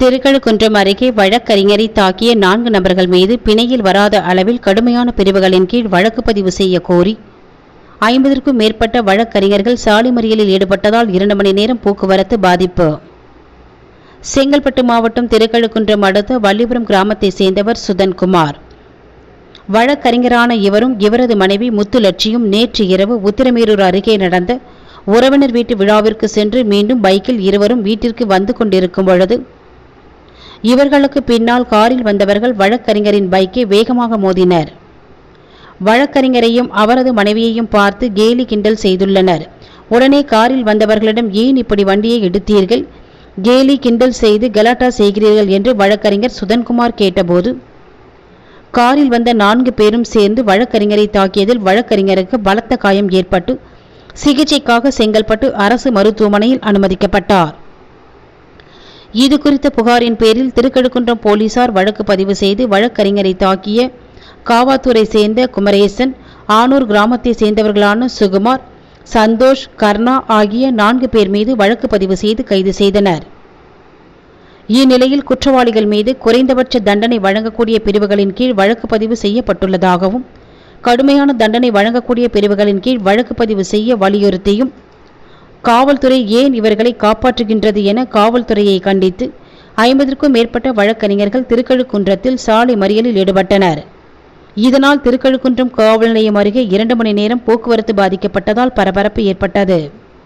திருக்கழுக்குன்றம் அருகே வழக்கறிஞரை தாக்கிய நான்கு நபர்கள் மீது பிணையில் வராத அளவில் கடுமையான பிரிவுகளின் கீழ் வழக்கு பதிவு செய்ய கோரி ஐம்பதற்கும் மேற்பட்ட வழக்கறிஞர்கள் சாலை மறியலில் ஈடுபட்டதால் இரண்டு மணி நேரம் போக்குவரத்து பாதிப்பு. செங்கல்பட்டு மாவட்டம் திருக்கழுக்குன்றம் அடுத்த வள்ளிபுரம் கிராமத்தைச் சேர்ந்தவர் சுதன்குமார். வழக்கறிஞரான இவரும் இவரது மனைவி முத்துலட்சியும் நேற்று இரவு உத்திரமேரூர் அருகே நடந்த உறவினர் வீட்டு விழாவிற்கு சென்று மீண்டும் பைக்கில் இருவரும் வீட்டிற்கு வந்து கொண்டிருக்கும் பொழுது இவர்களுக்கு பின்னால் காரில் வந்தவர்கள் வழக்கறிஞரின் பைக்கை வேகமாக மோதினர். வழக்கறிஞரையும் அவரது மனைவியையும் பார்த்து கேலி கிண்டல் செய்துள்ளனர். உடனே காரில் வந்தவர்களிடம் ஏன் இப்படி வண்டியை எடுத்தீர்கள்? கேலி கிண்டல் செய்து கலாட்டா செய்கிறீர்கள் என்று வழக்கறிஞர் சுதன்குமார் கேட்டபோது காரில் வந்த நான்கு பேரும் சேர்ந்து வழக்கறிஞரை தாக்கியதில் வழக்கறிஞருக்கு பலத்த காயம் ஏற்பட்டு சிகிச்சைக்காக செங்கல்பட்டு அரசு மருத்துவமனையில் அனுமதிக்கப்பட்டார். இது குறித்த புகாரின் பேரில் திருக்கழுக்குன்றம் போலீசார் வழக்கு பதிவு செய்து வழக்கறிஞரை தாக்கிய காவாத்தூரை சேர்ந்த குமரேசன் ஆனூர் கிராமத்தை சேர்ந்தவர்களான சுகுமார் சந்தோஷ் கர்ணா ஆகிய நான்கு பேர் மீது வழக்கு பதிவு செய்து கைது செய்தனர். இந்நிலையில் குற்றவாளிகள் மீது குறைந்தபட்ச தண்டனை வழங்கக்கூடிய பிரிவுகளின் கீழ் வழக்கு பதிவு செய்யப்பட்டுள்ளதாகவும் கடுமையான தண்டனை வழங்கக்கூடிய பிரிவுகளின் கீழ் வழக்கு பதிவு செய்ய வலியுறுத்தியும் காவல்துறை ஏன் இவர்களை காப்பாற்றுகின்றது என காவல்துறையை கண்டித்து ஐம்பதற்கும் மேற்பட்ட வழக்கறிஞர்கள் திருக்கழுக்குன்றத்தில் சாலை மறியலில் ஈடுபட்டனர். இதனால் திருக்கழுக்குன்றம் காவல் நிலையம் அருகே இரண்டு மணி நேரம் போக்குவரத்து பாதிக்கப்பட்டதால் பரபரப்பு ஏற்பட்டது.